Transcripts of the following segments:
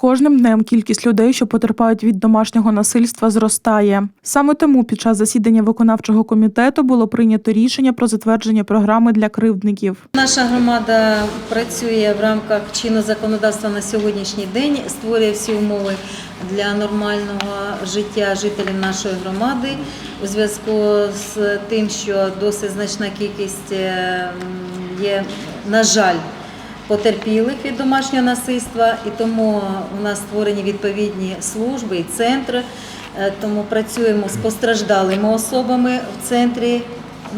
кожним днем кількість людей, що потерпають від домашнього насильства, зростає. Саме тому під час засідання виконавчого комітету було прийнято рішення про затвердження програми для кривдників. Наша громада працює в рамках чинного законодавства на сьогоднішній день, створює всі умови для нормального життя жителів нашої громади у зв'язку з тим, що досить значна кількість е, є, на жаль, потерпілих від домашнього насильства, і тому у нас створені відповідні служби і центри. Е, Тому працюємо з постраждалими особами в центрі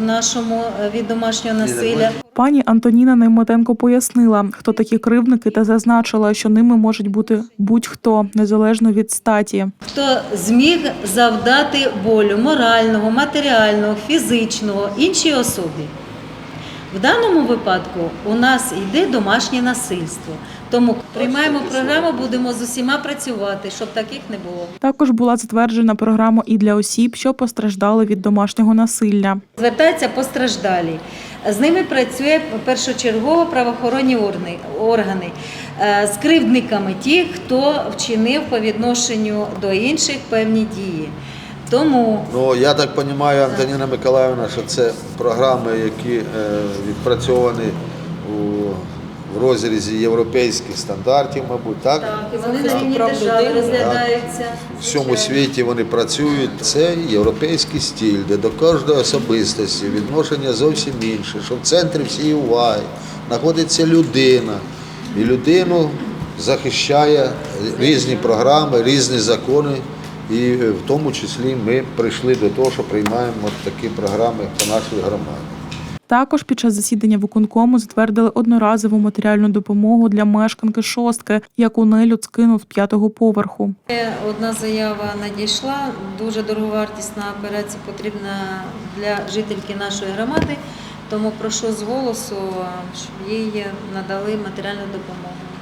нашому е, від домашнього насилля. Пані Антоніна Неймотенко пояснила, хто такі кривдники, та зазначила, що ними можуть бути будь-хто незалежно від статі. хто зміг завдати болю морального, матеріального, фізичного іншій особі. В даному випадку у нас йде домашнє насильство. Тому приймаємо програму, будемо з усіма працювати, щоб таких не було. Також була затверджена програма і для осіб, що постраждали від домашнього насилля. Звертаються постраждалі. З ними працює першочергово правоохоронні органи- Е, з кривдниками ті, хто вчинив по відношенню до інших певні дії. Тому Ну, я так розумію, Антоніна Миколаївна, що це програми, які е, відпрацьовані у в розрізі європейських стандартів, мабуть, так? Так, і вони на рівні держави розглядаються. В всьому світі вони працюють. Це європейський стиль, де до кожної особистості відношення зовсім інше, що в центрі всієї уваги знаходиться людина. І людину захищає різні програми, різні закони. І е, в тому числі ми прийшли до того, що приймаємо такі програми по нашій громаді. Також під час засідання виконкому затвердили одноразову матеріальну допомогу для мешканки шостки, яку нелюд скинув з п'ятого поверху. Е, Одна заява надійшла, дуже дороговартісна операція потрібна для жительки нашої громади, тому прошу з голосу, щоб їй надали матеріальну допомогу.